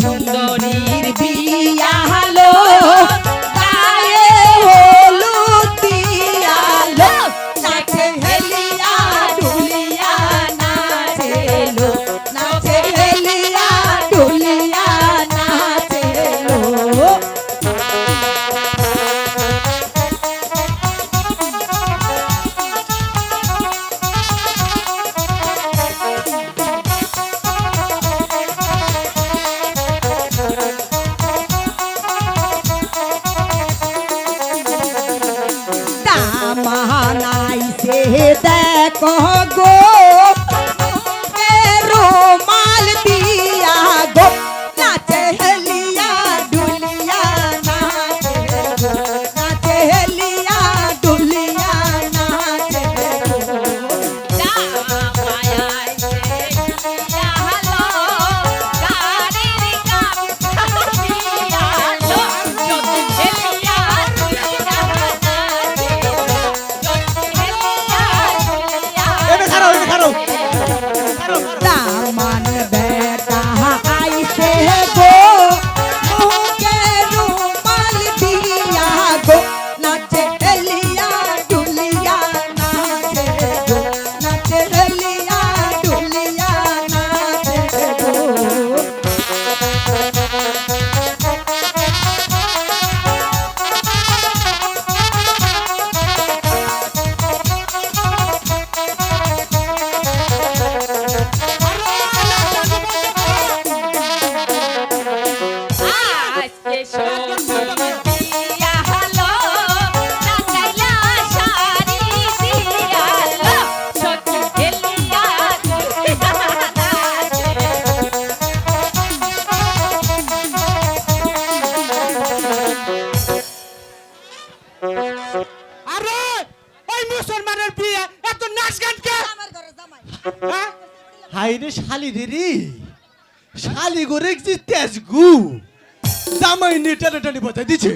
চলে গো হাই রে শালি রে রে শালি করে যে তেজ গু জামাই নিয়ে টানা টানি বাজাই দিছে।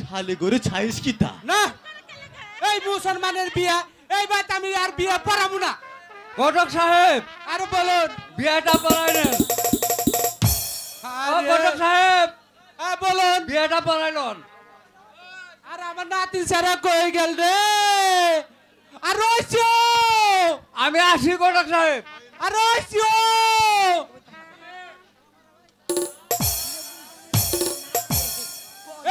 শালি করে ছাইস কি তা? না এই মুসলমানের বিয়া এই বাত আমি আর বিয়া পড়াবো না। ঘটক সাহেব আর বলুন। বিয়েটা পড়াই আরে, ঘটক সাহেব। হ্যাঁ, বলুন। বিয়েটা পড়াই লন আর আমার নাতি সারা কই গেল রে? আর আমি আসি ঘটক সাহেব। আর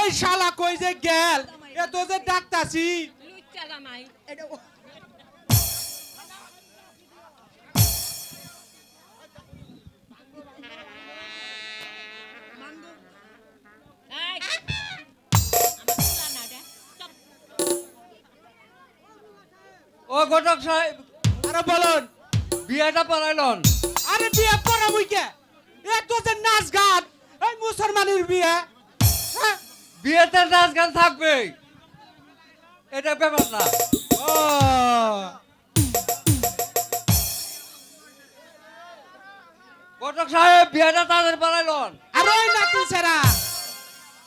এই শালা কই যে গেল? এত যে ডাকতাছি। ও ঘটক সাহেব আরে বলুন বিয়েটা পড়াই লন। আরে বিয়ে পড়াবো কে? এত যে নাচ গান এই মুসলমানের বিয়ে হ্যাঁ? বিয়েতে নাচ গান থাকবে এটা ব্যাপার না। ও। ঘটক সাহেব বিয়েটা তাদের পড়াই লন। আর ওই নাতি সারা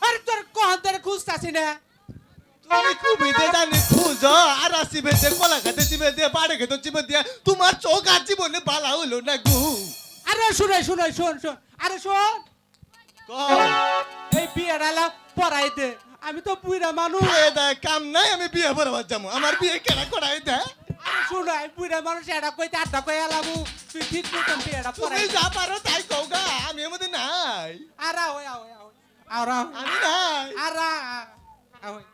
আরে তোর কখন ধরে খুঁজতাছি না। তুমি খুবই দে জানি খুঁজ আর আসিবে দে কলা খাতে চিবে দে পাড়ে খেতে চিবে দিয়ে তোমার চোখ আর জীবনে বালা হলো না গু। আরে শুনে শুনে শোন শোন আরে শোন। কও। এই বিয়ের পড়াই দে আমি তো বুড়া মানুষ। কাম নাই আমি বিয়ে পড়াবার যাব। আমার বিয়ে কেনা করাই দে? আরে শুনো আমি বুড়া মানুষ এটা কইতে আড্ডা কই এলামু তুই ঠিক মতন বিয়েটা তুমি পড়াই যা পারো তাই কও গা আমি এর মধ্যে নাই আরা আরা আমি নাই। আরা।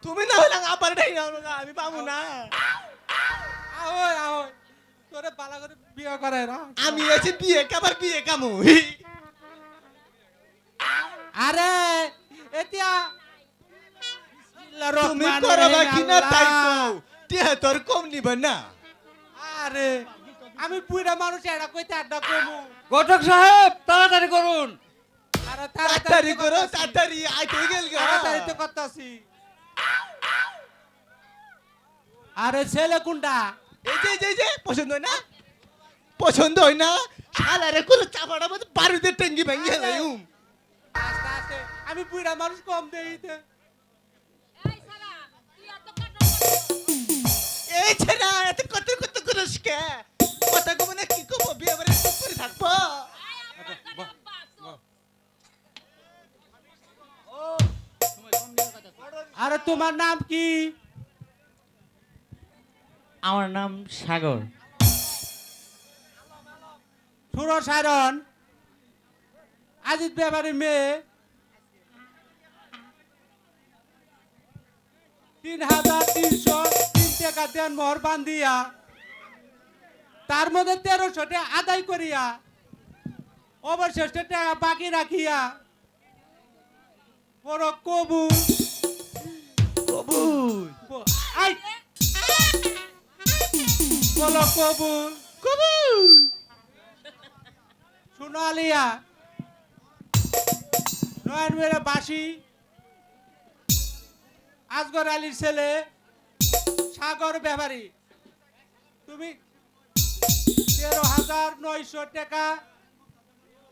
তুমি না হইলে আবার নাই না আমি পাবো না ওই ওই তোরে বালা করে বিয়ে করে না আমি আছি বিয়ে কাবার বিয়ে কামু আরে এতিয়া তুমি করবা কিনা তাই কও টিয়া তোর কম নিবেন না আরে আমি বুড়া মানুষ এটা কইতে আড্ডা কমু ঘটক সাহেব তাড়াতাড়ি করুন আরে তাড়াতাড়ি করো তাড়াতাড়ি আইতে গেল গা তাড়াতাড়ি তো করতাছি আরে ছেলে কোনটা? এই যে এই যে, যে পছন্দ হয় না? পছন্দ হয় না? শালারে কোনো চাপাটা মধ্যে বারুদের টঙ্গি ভেঙে গেলাম আস্তে আস্তে আমি বুড়া মানুষ কম দেইতে এই সারা তুই এত কাটা এই ছেড়া এত কত কত করিস কে? কথা কব না কি কব? বিয়ে বাড়ি চুপ করে থাকব? আরে তোমার নাম কি? আমার নাম সাগর। সুর সারণ আজিত ব্যাপারী মেয়ে তিন হাজার তিনশো তিন টাকা দেন মোহর বান্ধিয়া তার মধ্যে তেরোশো টাকা আদায় করিয়া অবশিষ্ট টাকা বাকি রাখিয়া বড় কবু কবুল। ব- আই! বলো কবুল। কবুল। শুনো আলিয়া। নয়ন মেরে বাসি আজগর আলীর ছেলে সাগর ব্যাপারী তুমি তেরো হাজার নয়শো টাকা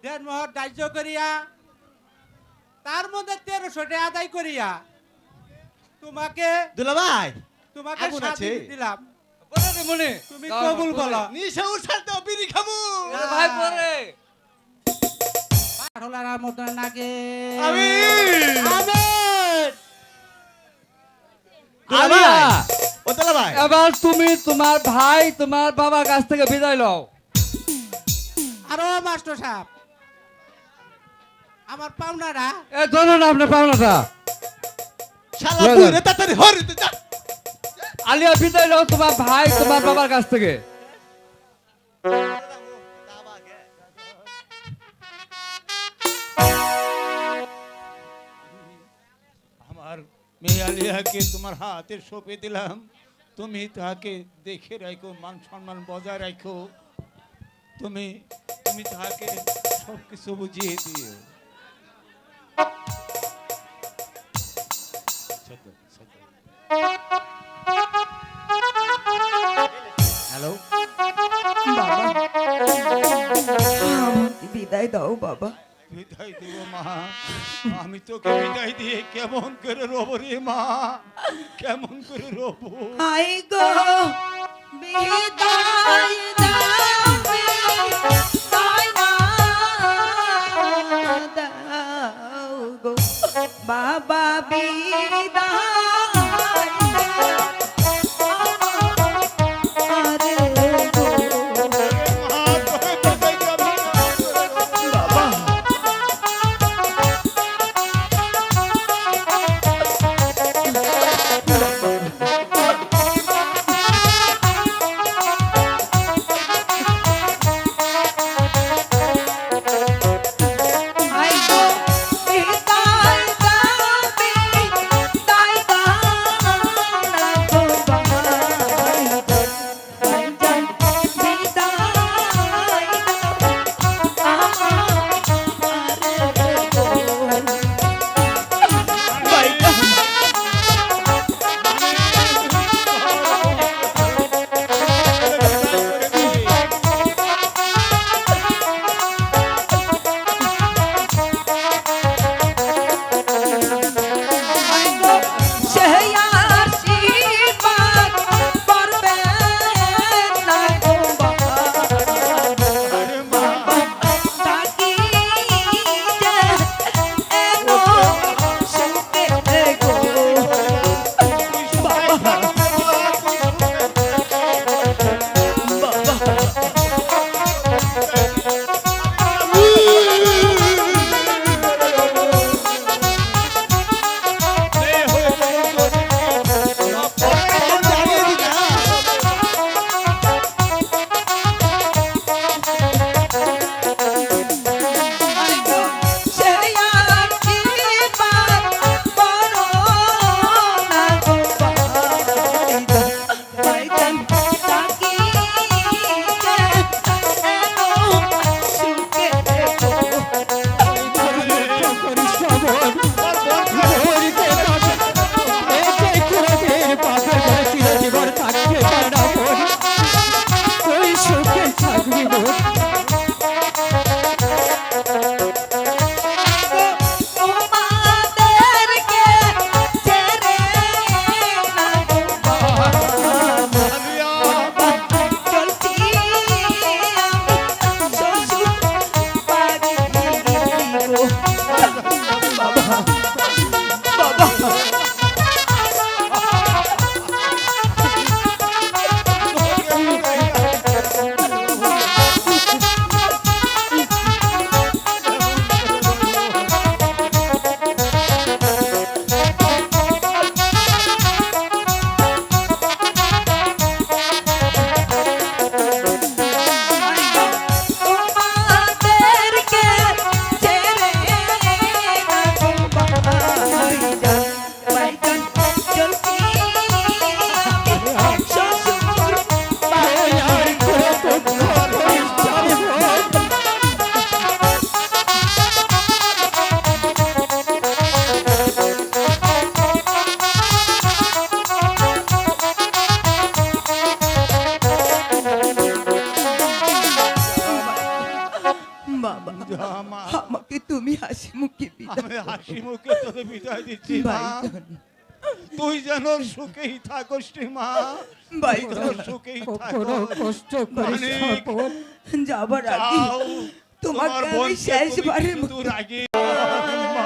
দেড় মহর দাহ্য করিয়া তার মধ্যে তেরোশো টাকা আদায় করিয়া তোমাকে দুলা ভাই তোমাকে দিলাম। পরে মনে। তুমি কবুল করো নিশা উঠার তো বিড়ি খামু ভাই পরে। পাঠলার নাকে আমি এবার তুমি তোমার ভাই তোমার বাবার কাছ থেকে বিদায় লও। আরও মাস্টার সাহেব। আমার পাওনারা এ ধরুন আপনার পাওনাটা। শালা বুড়ে তাড়াতাড়ি হরি আলিয়া বিদায় লও তোমার ভাই তোমার বাবার কাছ থেকে। আমার মেয়ে তোমার হাতে সঁপে দিলাম। তুমি তাকে দেখে রাখো মান সম্মান বজায় রাখো। তুমি তুমি তাহাকে সব কিছু বুঝিয়ে দিও। সত্য, সত্য। হ্যালো বিদায় দাও বাবা? বিদায় দেব মা। আমি তোকে বিদায় দিয়ে কেমন করে রব রে মা? কেমন করে রবো? আই গো বিদায় দাও বিদায় দাও হাসি মুখে তোকে বিদায় দিচ্ছি মা। তুই যেন সুখেই থাকস রে মা। সুখেই কোনো কষ্ট করিস মানে যাবার আগে তোমাকে আমি শেষবারের মতো রাগি মা।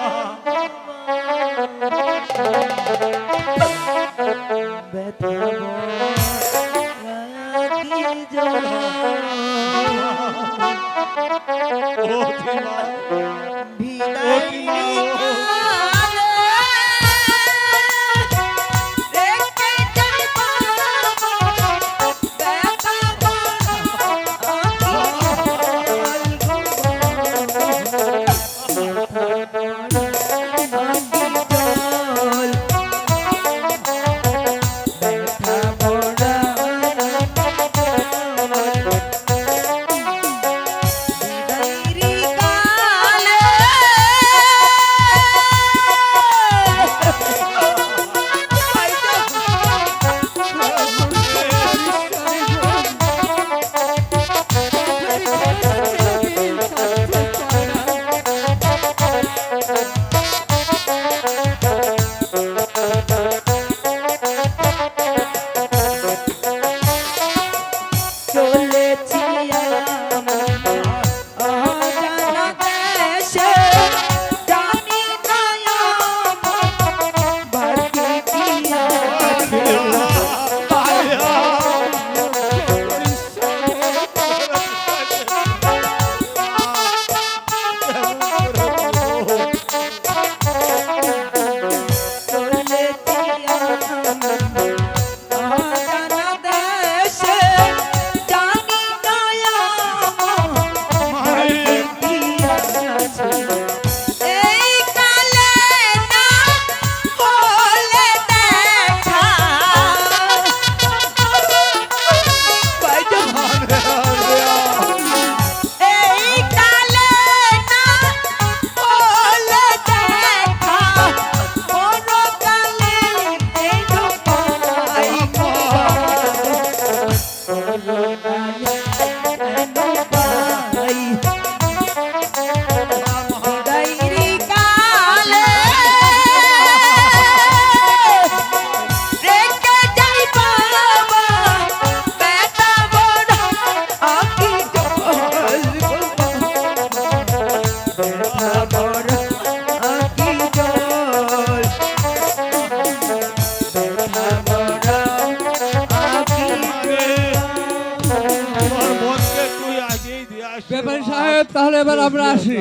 আমরা আসি।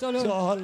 চলো। চল